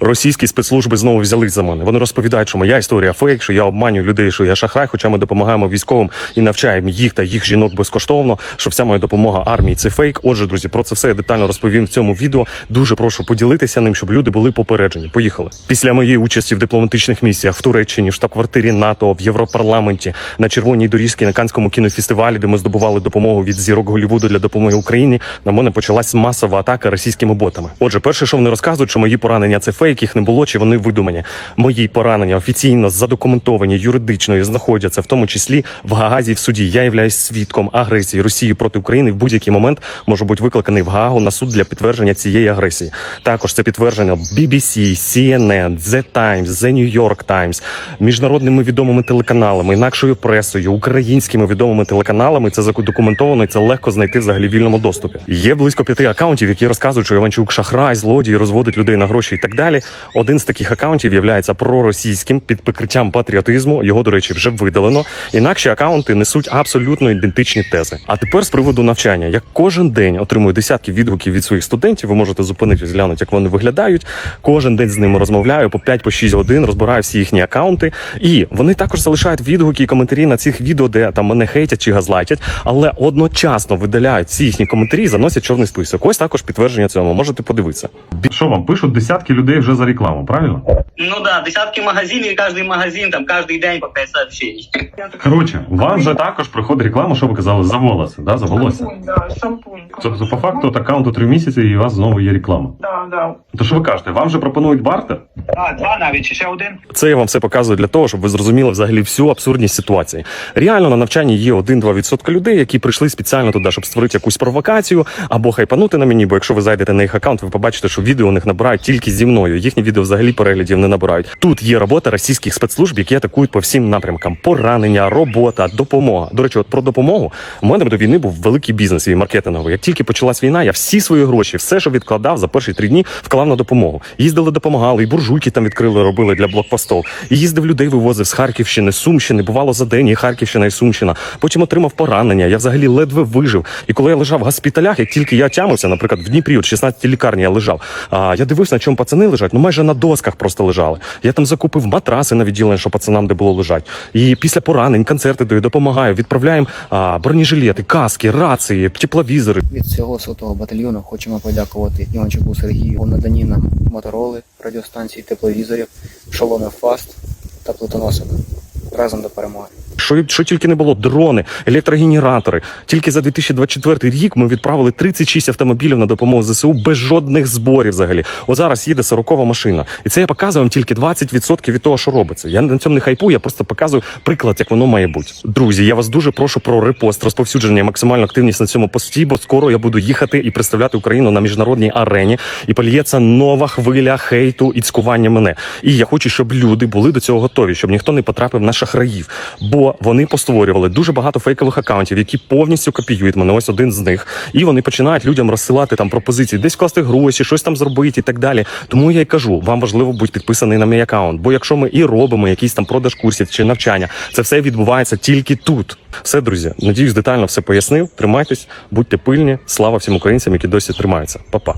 Російські спецслужби знову взялись за мене. Вони розповідають, що моя історія фейк, що я обманюю людей, що я шахрай, хоча ми допомагаємо військовим і навчаємо їх та їх жінок безкоштовно. Що вся моя допомога армії це фейк. Отже, друзі, про це все я детально розповім в цьому відео. Дуже прошу поділитися ним, щоб люди були попереджені. Поїхали. Після моєї участі в дипломатичних місіях в Туреччині, в штаб-квартирі НАТО, в Європарламенті, на червоній доріжці на Канському кінофестивалі, де ми здобували допомогу від зірок Голлівуду для допомоги Україні. На мене почалась масова атака російськими ботами. Отже, перше, що вони розказують, що мої поранення це фейк, їх не було, чи вони видумані. Мої поранення офіційно задокументовані юридично і знаходяться, в тому числі в Гаагазі в суді. Я являюсь свідком агресії Росії проти України. В будь-який момент можу бути викликаний в Гаагу на суд для підтвердження цієї агресії. Також це підтвердження BBC, CNN, The Times, The New York Times, міжнародними відомими телеканалами, інакшою пресою, українськими відомими телеканалами. Це задокументовано і це легко знайти взагалі в вільному доступі. Є близько п'яти акаунтів, які розказують, що Іванчук шахрай, злодій, розводить людей на гроші і так далі. Один з таких акаунтів є проросійським під прикриттям патріотизму. Його, до речі, вже видалено. Інакші акаунти несуть абсолютно ідентичні тези. А тепер з приводу навчання. Я кожен день отримую десятки відгуків від своїх студентів. Ви можете зупинитись, глянути, як вони виглядають. Кожен день з ними розмовляю по 5 по 6 годин, розбираю всі їхні акаунти. І вони також залишають відгуки і коментарі на цих відео, де там мене хейтять чи газлайтять, але одночасно видаляють всі їхні коментарі заносять чорний список. Ось також підтвердження цьому. Можете подивитися. Що вам пишуть десятки людей вже за рекламу, правильно? Ну да, десятки магазинів, і кожен магазин там кожен день по 5 сообщений. Коротше, вам же також приходить реклама, що ви казали, за волоси, да, за волосся. Шампунь, да, шампунь. Тобто, по факту, от аккаунту три місяці, і у вас знову є реклама. Да, да. То що ви кажете, вам же пропонують бартер? А, два навіть, ще один? Це я вам все показую для того, щоб ви зрозуміли взагалі всю абсурдність ситуації. Реально на навчанні є 1-2% людей, які прийшли спеціально туди, щоб створити якусь провокацію або хайпанути на мені. Бо якщо ви зайдете на їх аккаунт, ви побачите, що відео у них набирають тільки зі мною. Їхні відео взагалі переглядів не набирають. Тут є робота російських спецслужб, які атакують по всім напрямкам: поранення, робота, допомога. До речі, от про допомогу у мене до війни був великий бізнес і маркетинговий. Як тільки почалась війна, я всі свої гроші, все, що відкладав за перші три дні, вклав на допомогу. Їздили, допомагали, і буржуйки там відкрили, робили для блокпостів. І їздив людей, вивозив з Харківщини, Сумщини. Бувало за день і Харківщина і Сумщина. Потім отримав поранення. Я взагалі ледве вижив. І коли я лежав в госпіталях, як тільки я тямився, наприклад, в Дніпрі, от 16 лікарні я лежав. А я дивився, на чому пацани лежать. Ну майже на досках просто лежали. Я там закупив матраси на відділення, що пацанам де було лежать. І після поранень концерти даю, допомагаю. Відправляємо бронежилети, каски, рації, тепловізори. Від цього сотого батальйону хочемо подякувати Іванчуку Сергію у наданні нам мотороли, радіостанцій, тепловізорів, шоломів ФАСТ та плитоносок. Разом до перемоги. Що, що тільки не було, дрони, електрогенератори. Тільки за 2024 рік ми відправили 36 автомобілів на допомогу ЗСУ без жодних зборів взагалі. От зараз їде 40 машина. І це я показую вам тільки 20% від того, що робиться. Я на цьому не хайпую, я просто показую приклад, як воно має бути. Друзі, я вас дуже прошу про репост, розповсюдження, максимальну активність на цьому пості, бо скоро я буду їхати і представляти Україну на міжнародній арені. І поліється нова хвиля хейту і цькування мене. І я хочу, щоб люди були до цього готові, щоб ніхто не потрапив на шахраїв. Бо вони постворювали дуже багато фейкових акаунтів, які повністю копіюють мене. Ось один з них. І вони починають людям розсилати там пропозиції, десь вкласти гроші, щось там зробити і так далі. Тому я й кажу, вам важливо бути підписаний на мій акаунт. Бо якщо ми і робимо якийсь там продаж курсів чи навчання, це все відбувається тільки тут. Все, друзі, надіюсь, детально все пояснив. Тримайтесь, будьте пильні. Слава всім українцям, які досі тримаються. Па-па.